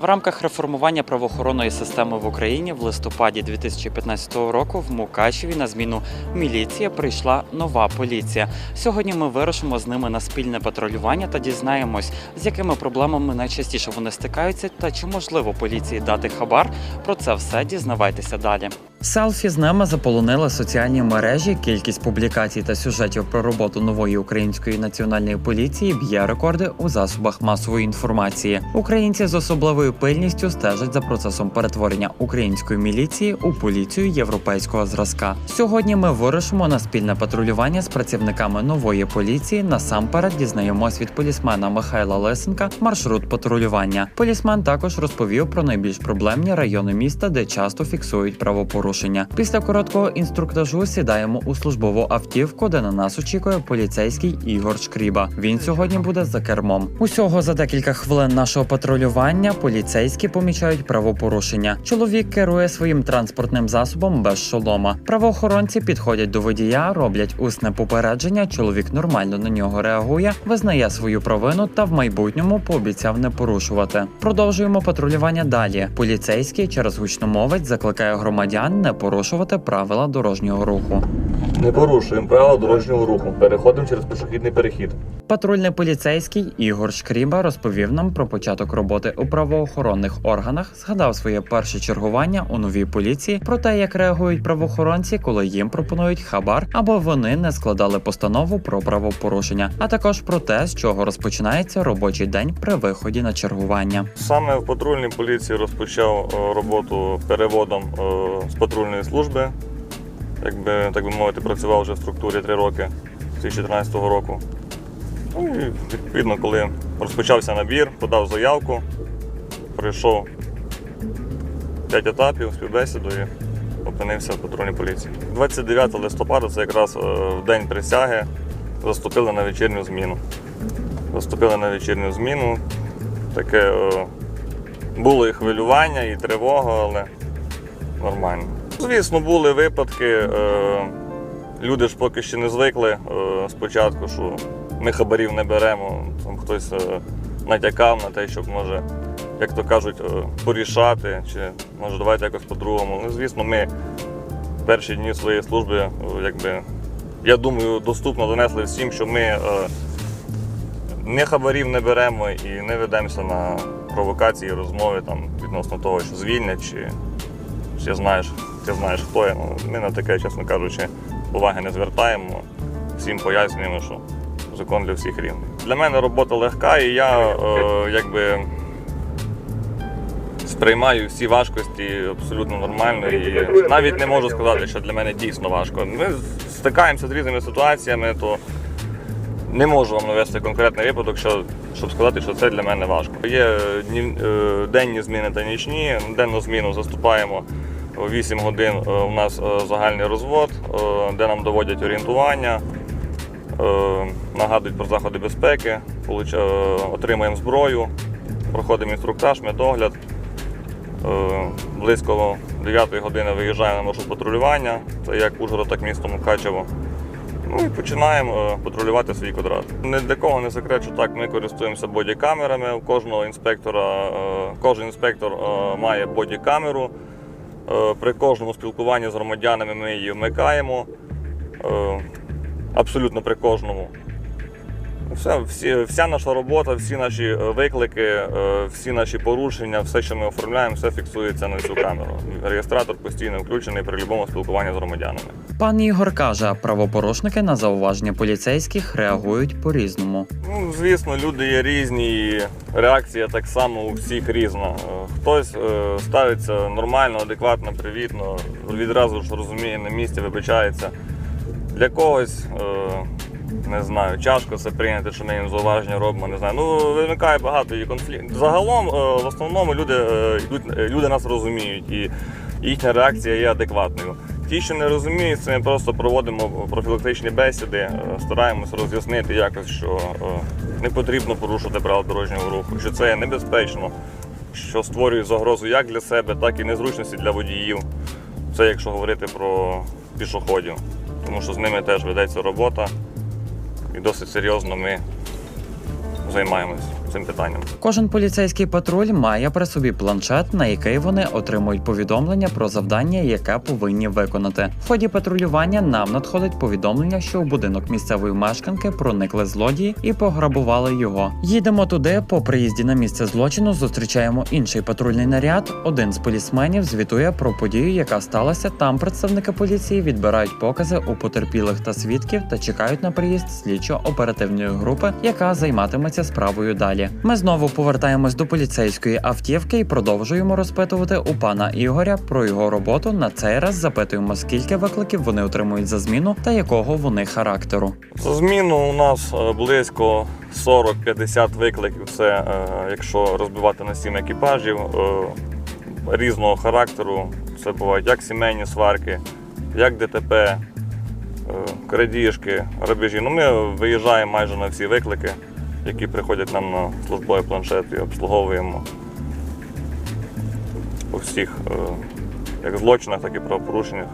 В рамках реформування правоохоронної системи в Україні в листопаді 2015 року в Мукачеві на зміну міліція прийшла нова поліція. Сьогодні ми вирушимо з ними на спільне патрулювання та дізнаємось, з якими проблемами найчастіше вони стикаються та чи можливо поліції дати хабар. Про це все дізнавайтеся далі. Селфі з ними заполонили соціальні мережі. Кількість публікацій та сюжетів про роботу нової української національної поліції б'є рекорди у засобах масової інформації. Українці з особливою пильністю стежать за процесом перетворення української міліції у поліцію європейського зразка. Сьогодні ми вирушимо на спільне патрулювання з працівниками нової поліції. Насамперед дізнаємось від полісмена Михайла Лисенка маршрут патрулювання. Полісмен також розповів про найбільш проблемні райони міста, де часто фіксують правопорушення. Після короткого інструктажу сідаємо у службову автівку, де на нас очікує поліцейський Ігор Шкріба. Він сьогодні буде за кермом. Усього за декілька хвилин нашого патрулювання поліцейські помічають правопорушення. Чоловік керує своїм транспортним засобом без шолома. Правоохоронці підходять до водія, роблять усне попередження. Чоловік нормально на нього реагує, визнає свою провину та в майбутньому пообіцяв не порушувати. Продовжуємо патрулювання далі. Поліцейський через гучномовець закликає громадян не порушувати правила дорожнього руху. Не порушуємо правила дорожнього руху. Переходимо через пішохідний перехід. Патрульний поліцейський Ігор Шкріба розповів нам про початок роботи у правоохоронних органах, згадав своє перше чергування у новій поліції, про те, як реагують правоохоронці, коли їм пропонують хабар або вони не складали постанову про правопорушення, а також про те, з чого розпочинається робочий день при виході на чергування. Саме в патрульній поліції розпочав е, роботу переводом е, з патрульної служби. Якби так би мовити, працював вже в структурі 3 роки з 2014 року. Ну і відповідно, коли розпочався набір, подав заявку, пройшов 5 етапів співбесіду і опинився в патрульній поліції. 29 листопада це якраз е, в день присяги заступили на вечірню зміну. Заступили на вечірню зміну. Таке е, було і хвилювання, і тривога, але нормально. Звісно, були випадки. Е, люди ж поки ще не звикли е, спочатку, що ми хабарів не беремо. Там хтось е, натякав на те, щоб може, як то кажуть, е, порішати, чи може давайте якось по-другому. Ну, звісно, ми перші дні своєї служби, е, якби, я думаю, доступно донесли всім, що ми е, не хабарів не беремо і не ведемося на провокації, розмови там, відносно того, що звільнять, чи, чи знаєш, ти знаєш хто я. Ну, ми на таке, чесно кажучи, уваги не звертаємо. Всім пояснюємо, що закон для всіх рівний. Для мене робота легка, і я е, якби сприймаю всі важкості абсолютно нормально. І навіть не можу сказати, що для мене дійсно важко. Ми стикаємося з різними ситуаціями, то не можу вам навести конкретний випадок, що, щоб сказати, що це для мене важко. Є дні, е, денні зміни та нічні. Денну зміну заступаємо о 8 годин. е, У нас е, загальний розвод, е, де нам доводять орієнтування, е, нагадують про заходи безпеки, е, отримуємо зброю, проходимо інструктаж, медогляд. Е, Близько 9 години виїжджаємо на маршрут патрулювання. Це як Ужгород, так місто Мукачево. Ну і починаємо е, патрулювати свій квадрат. Не для кого не секрет, що так ми користуємося бодікамерами. У кожного інспектора, е, кожен інспектор має бодікамеру. При кожному спілкуванні з громадянами ми її вмикаємо. Абсолютно при кожному. Все, всі, вся наша робота, всі наші е, виклики, е, всі наші порушення, все, що ми оформляємо, все фіксується на цю камеру. Реєстратор постійно включений при будь-якому спілкуванні з громадянами. Пан Ігор каже, правопорушники на зауваження поліцейських реагують по-різному. Ну, звісно, люди є різні, і реакція так само у всіх різна. Е, Хтось е, ставиться нормально, адекватно, привітно, відразу ж розуміє на місці, вибачається. Для когось, е, не знаю, тяжко це прийняти, що ми їм зауваження робимо, не знаю. Ну, виникає багато і конфліктів. Загалом, е, в основному люди, е, йдуть, е, люди нас розуміють і їхня реакція є адекватною. Ті, що не розуміють, це ми просто проводимо профілактичні бесіди, стараємося роз'яснити якось, що не потрібно порушувати правила дорожнього руху, що це небезпечно, що створює загрозу як для себе, так і незручності для водіїв. Це якщо говорити про пішоходів, тому що з ними теж ведеться робота і досить серйозно ми займаємося. Цим питанням. Кожен поліцейський патруль має при собі планшет, на який вони отримують повідомлення про завдання, яке повинні виконати. В ході патрулювання нам надходить повідомлення, що у будинок місцевої мешканки проникли злодії і пограбували його. Їдемо туди. По приїзді на місце злочину зустрічаємо інший патрульний наряд. Один з полісменів звітує про подію, яка сталася. Там представники поліції відбирають покази у потерпілих та свідків та чекають на приїзд слідчо-оперативної групи, яка займатиметься справою далі. Ми знову повертаємось до поліцейської автівки і продовжуємо розпитувати у пана Ігоря про його роботу. На цей раз запитуємо, скільки викликів вони отримують за зміну та якого вони характеру. За зміну у нас е, близько 40-50 викликів. Це е, якщо розбивати на 7 екіпажів е, різного характеру. Це бувають як сімейні сварки, як ДТП, крадіжки, грабежі. Ну, ми виїжджаємо майже на всі виклики, які приходять нам на службовий планшет і обслуговуємо у всіх е, як злочинах, так і правопорушеннях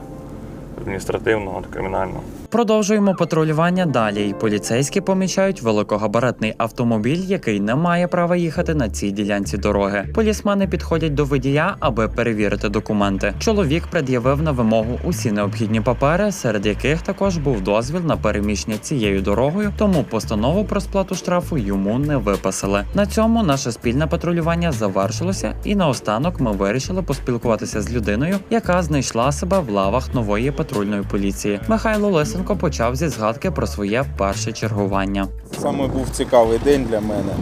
адміністративного та кримінального. Продовжуємо патрулювання далі. І поліцейські помічають великогабаретний автомобіль, який не має права їхати на цій ділянці дороги. Полісмани підходять до водія, аби перевірити документи. Чоловік пред'явив на вимогу усі необхідні папери, серед яких також був дозвіл на переміщення цією дорогою. Тому постанову про сплату штрафу йому не виписали. На цьому наше спільне патрулювання завершилося, і наостанок ми вирішили поспілкуватися з людиною, яка знайшла себе в лавах нової патрульної поліції. Михайло Лисенко почав зі згадки про своє перше чергування. Саме був цікавий день для мене.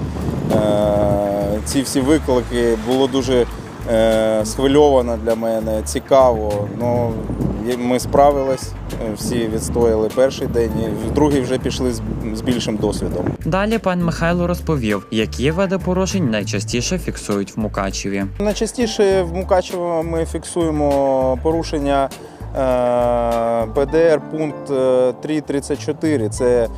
Е, Ці всі виклики було дуже е, схвильовано для мене, цікаво. Ну, ми справились, е, всі відстояли перший день, і в другий вже пішли з, більшим досвідом. Далі пан Михайло розповів, які види порушень найчастіше фіксують в Мукачеві. Найчастіше в Мукачево ми фіксуємо порушення ПДР пункт е, 334. Це е,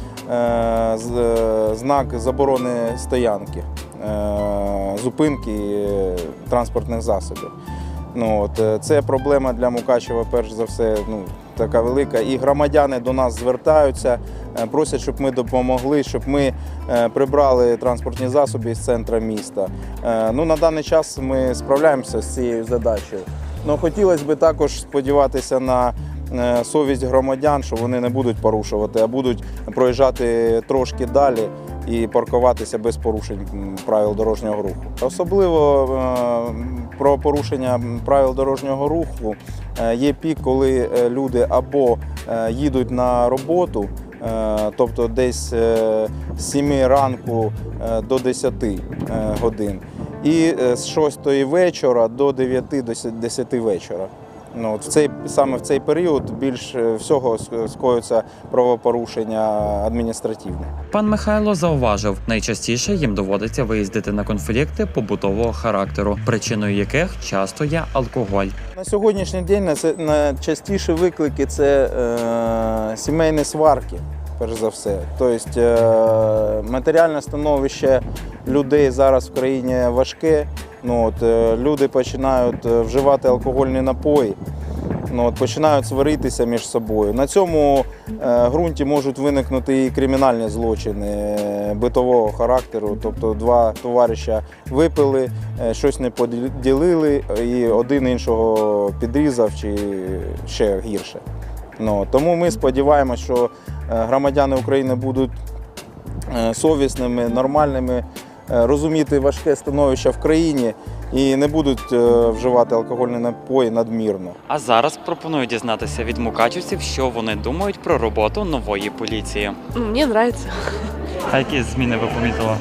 з- е, знак заборони стоянки, е, зупинки е, транспортних засобів. Ну, от, е, це проблема для Мукачева, перш за все, ну, така велика. І громадяни до нас звертаються, е, просять, щоб ми допомогли, щоб ми е, прибрали транспортні засоби з центру міста. Е, Ну, на даний час ми справляємося з цією задачею. Ну, хотілося б також сподіватися на е, совість громадян, що вони не будуть порушувати, а будуть проїжджати трошки далі і паркуватися без порушень правил дорожнього руху. Особливо е, про порушення правил дорожнього руху е, є пік, коли люди або їдуть на роботу. Тобто десь з 7 ранку до 10 е, годин, і е, з 6 вечора до 9 до 10 вечора. Ну, в цей, саме в цей період більш е, всього ск- скоюється правопорушення адміністративне. Пан Михайло зауважив, найчастіше їм доводиться виїздити на конфлікти побутового характеру, причиною яких часто є алкоголь. На сьогоднішній день найчастіші виклики це е, сімейні сварки, перш за все. Тобто е, матеріальне становище людей зараз в країні важке. Ну, от, е, люди починають е, вживати алкогольні напої. Ну, от, починають сваритися між собою. На цьому ґрунті можуть виникнути і кримінальні злочини битового характеру. Тобто два товариша випили, щось не поділили, і один іншого підрізав чи ще гірше. Ну, тому ми сподіваємося, що громадяни України будуть е, совісними, нормальними, е, розуміти важке становище в країні і не будуть е, вживати алкогольні напої надмірно. А зараз пропоную дізнатися від мукачівців, що вони думають про роботу нової поліції. Мне нравится. А які зміни ви помітили?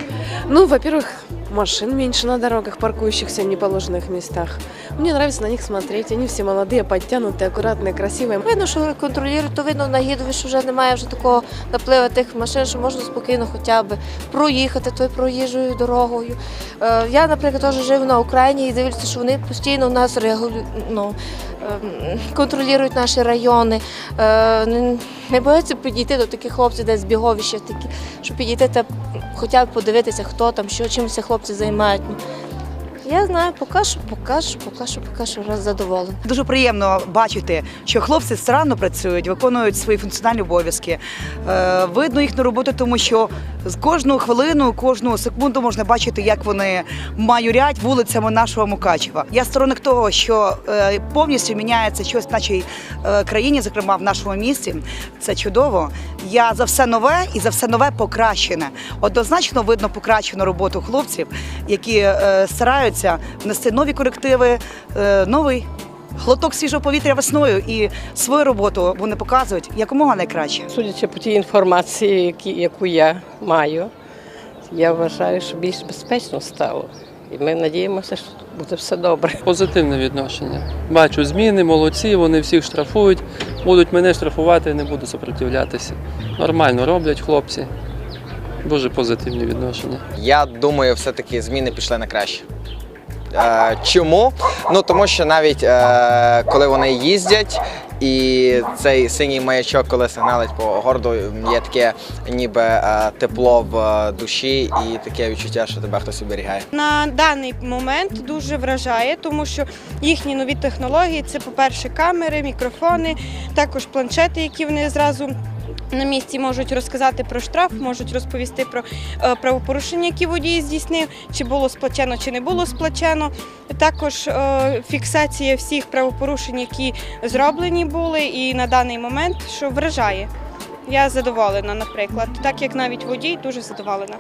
Ну, во-первых, машин меньше на дорогах, паркующихся в неположенных местах. Мне нравится на них смотреть. Они все молодые, подтянутые, аккуратные, красивые. Видно, що контролюють, то видно на гідові, що вже немає вже такого напливу тих машин, що можна спокійно хоча б проїхати тою проїжджою дорогою. Е, Я, наприклад, теж живу на Україні і дивлюся, що вони постійно в нас регулю... ну, ем, контролюють наші райони. Е, Не не бояться підійти до таких хлопців, десь біговища щоб підійти та хоча б подивитися, хто там, що, чим ці хлопці займають. Я знаю, поки що, поки що вже задоволена. Дуже приємно бачити, що хлопці старанно працюють, виконують свої функціональні обов'язки. Е, видно їхню роботу, тому що з кожну хвилину, кожну секунду можна бачити, як вони майорять вулицями нашого Мукачева. Я сторонник того, що е, повністю міняється щось в нашій е, країні, зокрема в нашому місті. Це чудово. Я за все нове і за все нове покращене. Однозначно видно покращену роботу хлопців, які е, стараються внести нові корективи, е, новий глоток свіжого повітря весною і свою роботу вони показують якомога найкраще. Судячи по тій інформації, які, яку я маю, я вважаю, що більш безпечно стало. І ми надіємося, що буде все добре. Позитивне відношення. Бачу зміни, молодці, вони всіх штрафують. Будуть мене штрафувати, не буду сопротивлятися. Нормально роблять хлопці. Дуже позитивні відношення. Я думаю, все-таки зміни пішли на краще. Е, чому? Ну тому що навіть е, коли вони їздять, і цей синій маячок, коли сигналить по городу, є таке ніби е, тепло в е, душі і таке відчуття, що тебе хтось оберігає. На даний момент дуже вражає, тому що їхні нові технології це, по-перше, камери, мікрофони, також планшети, які вони зразу. На місці можуть розказати про штраф, можуть розповісти про е, правопорушення, які водій здійснив, чи було сплачено, чи не було сплачено. Також е, фіксація всіх правопорушень, які зроблені були, і на даний момент, що вражає. Я задоволена, наприклад, так як навіть водій дуже задоволена.